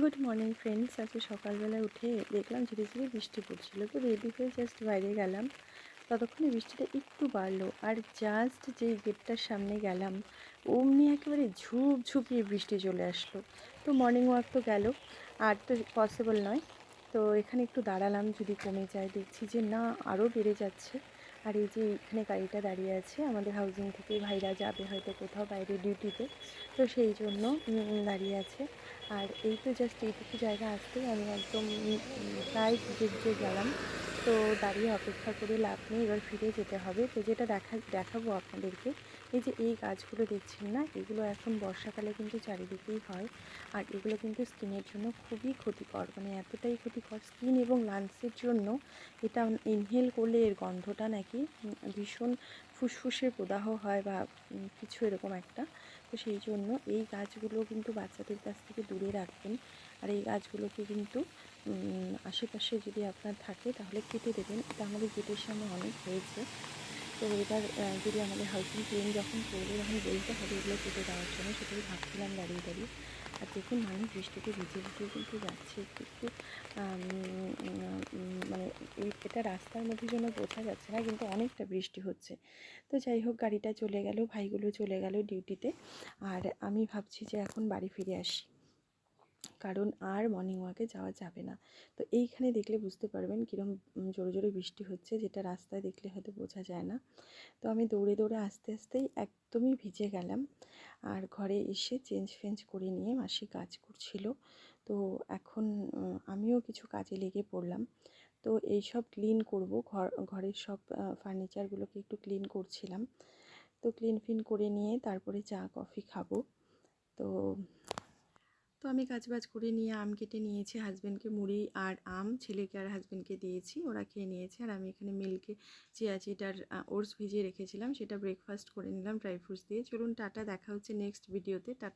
Good morning friends আজকে সকালবেলা উঠে দেখলাম ধীরে ধীরে বৃষ্টি পড়ছিল। তো রেডি হয়ে জাস্ট বাইরে গেলাম। ততক্ষণে বৃষ্টিটা একটু বাড়লো আর জাস্ট যে গেটটার সামনে গেলাম, অমনি একেবারে ঝুপ ঝুপিয়ে বৃষ্টি চলে আসলো। তো মর্নিং ওয়াক তো গেল, আর তো পসিবল নয়। তো এখানে একটু দাঁড়ালাম, যদি কমে যায় দেখছি যে না আরও বেড়ে যাচ্ছে। আর এই যে এখানে গাড়িটা দাঁড়িয়ে আছে, আমাদের হাউজিং থেকে ভাইরা যাবে হয়তো কোথাও বাইরে ডিউটিতে তো সেই জন্য দাঁড়িয়ে আছে। আর এই তো জাস্ট এইটুকু জায়গা আসতেই আমি একদম প্রায় যে গেলাম। তো দাঁড়িয়ে অপেক্ষা করে লাভ নেই, এবার ফিরে যেতে হবে। তো যেটা দেখা দেখাবো আপনাদেরকে, এই যে এই গাছগুলো দেখছেন না, এগুলো এখন বর্ষাকালে কিন্তু চারিদিকেই হয়। আর এগুলো কিন্তু স্কিনের জন্য খুবই ক্ষতিকর মানে এতটাই ক্ষতিকর স্কিন এবং লাংসের জন্য এটা ইনহেল করলে এর গন্ধটা নাকি ভীষণ ফুসফুসের প্রদাহ হয় বা কিছু এরকম একটা। তো সেই জন্য এই গাছগুলো কিন্তু বাচ্চাদের কাছ থেকে দূরে রাখবেন। আর এই গাছগুলোকে কিন্তু আশেপাশে যদি আপনার থাকে, তাহলে কেটে দেবেন। এটা আমাদের গেটের সামনে অনেক হয়েছে। তো এবার যদি আমাদের হাউসিং ক্লিন যখন করবে, তখন বলতে হবে এগুলো কেটে দেওয়ার জন্য। সেটাই ভাবছিলাম দাঁড়িয়ে দাঁড়িয়ে। আর দেখুন মানুষ বৃষ্টিতে ভিজে ভিজে কিন্তু যাচ্ছে। একটু একটু মানে এটা রাস্তার মধ্যে জন্য বোঝা যাচ্ছে না, কিন্তু অনেকটা বৃষ্টি হচ্ছে। তো যাই হোক, গাড়িটা চলে গেল, ভাইগুলো চলে গেল ডিউটিতে আর আমি ভাবছি যে এখন বাড়ি ফিরে আসি। কারণ আর মর্নিং ওয়াকে যাওয়া যাবে না। তো এইখানে দেখলে বুঝতে পারবেন কীরকম জোরে জোরে বৃষ্টি হচ্ছে, যেটা রাস্তায় দেখলে হয়তো বোঝা যায় না। তো আমি দৌড়ে দৌড়ে আস্তে আস্তেই একদমই ভিজে গেলাম। আর ঘরে এসে চেঞ্জ ফেঞ্জ করে নিয়ে মাসি কাজ করছিল। তো এখন আমিও কিছু কাজে লেগে পড়লাম। তো এই সব ক্লিন করব, ঘর, ঘরের সব ফার্নিচারগুলোকে একটু ক্লিন করছিলাম। তো ক্লিন ফিন করে নিয়ে তারপরে চা, কফি খাব। তো তো আমি কাজবাজ করে নিয়ে আম কেটে নিয়েছি হাজব্যান্ডকে মুড়ি আর আম। ছেলেকে আর হাজব্যান্ডকে দিয়েছি, ওরা খেয়ে নিয়েছে। আর আমি এখানে মিল্কে চিয়া চিটার ওটস ভিজিয়ে রেখেছিলাম। সেটা ব্রেকফাস্ট করে নিলাম ড্রাই ফ্রুটস দিয়ে। চলুন টাটা, দেখা হচ্ছে নেক্সট ভিডিওতে টাটা।